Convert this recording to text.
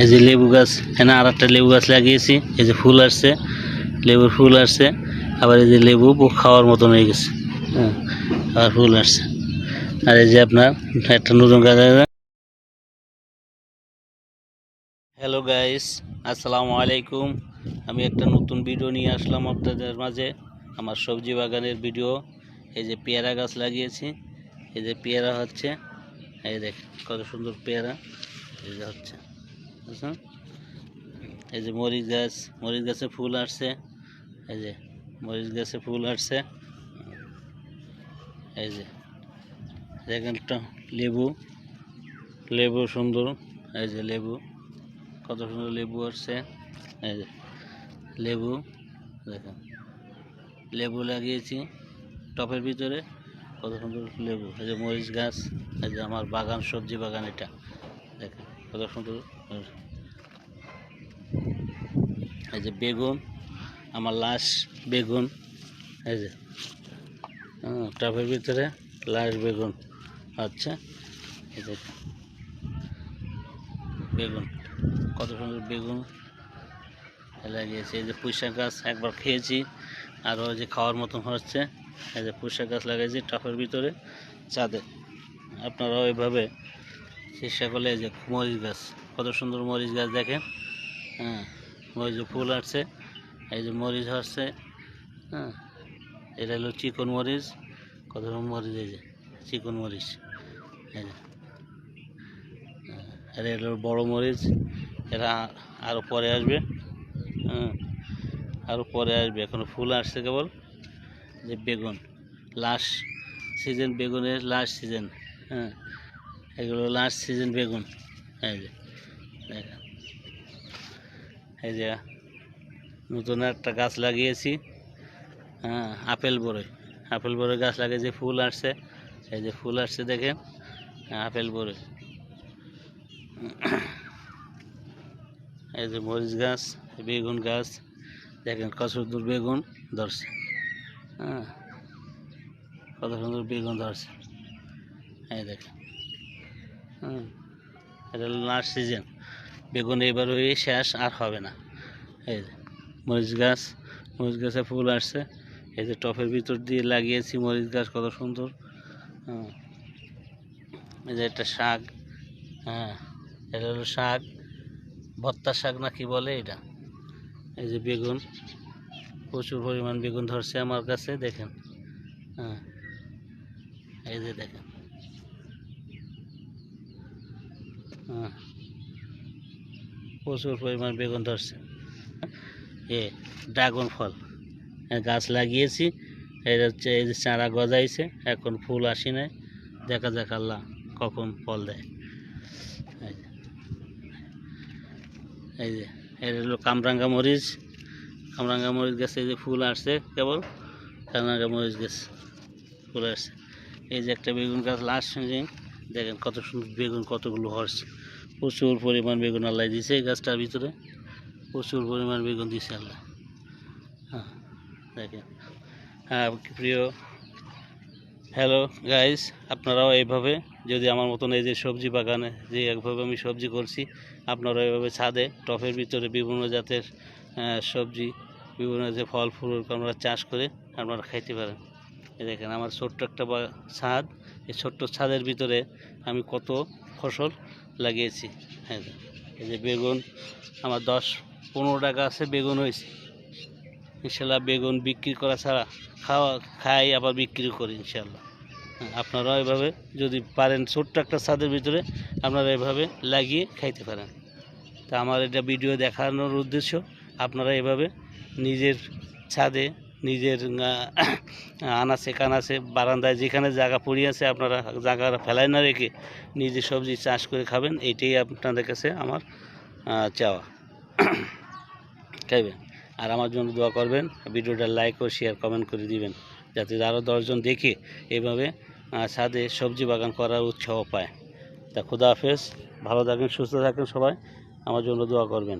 এই যে লেবু গাছ এখানে আর একটা লেবু গাছ লাগিয়েছি এই যে ফুল আসছে লেবুর ফুল আসছে আবার এই যে লেবু খাওয়ার মতন হয়ে গেছে। হ্যাঁ। আর ফুল আসছে। আর এই যে আপনার একটা নতুন গাছ। হ্যালো গাইস আসসালামু আলাইকুম। আমি একটা নতুন ভিডিও নিয়ে আসলাম আপনাদের মাঝে। আমার সবজি বাগানের ভিডিও। এই যে পেয়ারা গাছ লাগিয়েছি। এই যে পেয়ারা হচ্ছে এই দেখ কত সুন্দর পেয়ারা এই যে হচ্ছে। বুঝছেন এই যে মরিচ গাছ, মরিচ গাছে ফুল আসছে। এই যে মরিচ গাছে ফুল আসছে। এই যে দেখেন একটা লেবু লেবু সুন্দর। এই যে লেবু, কত সুন্দর লেবু আসছে। এই যে লেবু, দেখেন, লেবু লাগিয়েছি টপের ভিতরে, কত সুন্দর লেবু। এই যে মরিচ গাছ, এই যে আমার বাগান, সবজি বাগান এটা। দেখেন, কত সুন্দর। এই যে বেগুন আমার লাশ বেগুন এই যে হুম, টবের ভিতরে লাশ বেগুন আচ্ছা এই যে বেগুন কত সুন্দর বেগুন লাগিয়েছে। এই যে পুঁইশাক গাছ একবার খেয়েছি আর ওই যে খাওয়ার মতন হচ্ছে এই যে পুঁইশাক গাছ লাগিয়েছি টবের ভিতরে চাঁদে। আপনারাও এভাবে চেষ্টা করলে এই যে মরিচ গাছ কত সুন্দর মরিচ গাছ দেখেন হ্যাঁ। মরিচ ফুল আসছে এই যে মরিচ আসছে হ্যাঁ? এটা হলো চিকন মরিচ কত রকম মরিচ এই যে চিকন মরিচ যে। হ্যাঁ, এটা হলো বড় মরিচ এরা আরও পরে আসবে হ্যাঁ? আরও পরে আসবে এখন ফুল আসছে কেবল যে বেগুন লাস্ট সিজন বেগুনের লাস্ট সিজন হ্যাঁ? এগুলো লাস্ট সিজন বেগুন এই যে দেখেন। এই যে নতুন একটা গাছ লাগিয়েছি হ্যাঁ আপেল বড়ই আপেল বড়ই গাছ লাগিয়েছি ফুল আসছে। এই যে ফুল আসছে দেখেন হ্যাঁ, আপেল বড়ই এই যে মরিচ গাছ বেগুন গাছ দেখেন কত সুন্দর বেগুন ধরছে। হ্যাঁ কত সুন্দর বেগুন ধরছে। এই দেখেন হুম এটা লাস্ট সিজন বেগুন এবার হয়ে শেষ আর হবে না। এই যে, মরিচ গাছ, মরিচ গাছে ফুল আসছে। এই যে টপের ভিতর দিয়ে লাগিয়েছি মরিচ গাছ, কত সুন্দর। এই যে একটা শাক হ্যাঁ এটা হলো শাক, ভত্তা শাক না কি বলে এটা? এই যে বেগুন, প্রচুর পরিমাণ বেগুন ধরছে আমার কাছে, দেখেন। হ্যাঁ এই যে দেখেন। হ্যাঁ। প্রচুর পরিমাণ বেগুন ধরছে। এ ড্রাগন ফল। গাছ লাগিয়েছি এটা হচ্ছে এই যে চারা গজাইছে, এখন ফুল আসি নাই। দেখা যাক আল্লাহ কখন ফল দেয়। এই যে। এটা হলো কামরাঙ্গা মরিচ। কামরাঙ্গা মরিচ গাছে এই যে ফুল আসছে, কেবল কামরাঙ্গা মরিচ গাছ ফুল আসছে। এই যে একটা বেগুন গাছ লাস্ট দেখেন কত সুন্দর বেগুন কতগুলো হচ্ছে প্রচুর পরিমাণ বেগুন আল্লাহ দিছে এই গাছটার ভিতরে। প্রচুর পরিমাণ বেগুন দিছে আল্লাহ। হ্যাঁ দেখেন। হ্যাঁ প্রিয়, হ্যালো গাইস, আপনারাও এইভাবে যদি আমার মতন এই যে সবজি বাগানে যে একভাবে আমি সবজি করছি আপনারা এইভাবে ছাদে টফের ভিতরে বিভিন্ন জাতের সবজি, বিভিন্ন যে ফল, ফুল আমরা চাষ করে আপনারা খাইতে পারেন। এই দেখেন, আমার ছোট্ট একটা ছাদ, এই ছোট্ট ছাদের ভিতরে আমি কত ফসল লাগিয়েছি। হ্যাঁ এই যে বেগুন আমার দশ পনেরো টাকা আছে বেগুন হয়েছে। ইনশাল্লাহ বেগুন বিক্রি করা ছাড়া খাওয়া খাই আবার বিক্রি করি ইনশাল্লাহ। হ্যাঁ, আপনারাও এভাবে যদি পারেন ছোট্ট একটা ছাদের ভিতরে আপনারা এভাবে লাগিয়ে খাইতে পারেন। তা আমার এটা ভিডিও দেখানোর উদ্দেশ্য আপনারা এভাবে নিজের ছাদে নিজের আনাচে কানাচে বারান্দায় যেখানে জায়গা পড়ে আছে আপনারা জায়গা ফেলায় না রেখে নিজে সবজি চাষ করে খাবেন এইটাই আপনাদের কাছে আমার চাওয়া। খাইবেন। আর আমার জন্য দোয়া করবেন, ভিডিওটা লাইক ও শেয়ার কমেন্ট করে দিবেন, যাতে আরও দশজন দেখে এভাবে ছাদে সবজি বাগান করার উৎসাহ পায়। তা খুদা হাফেজ, ভালো থাকেন, সুস্থ থাকেন সবাই, আমার জন্য দোয়া করবেন।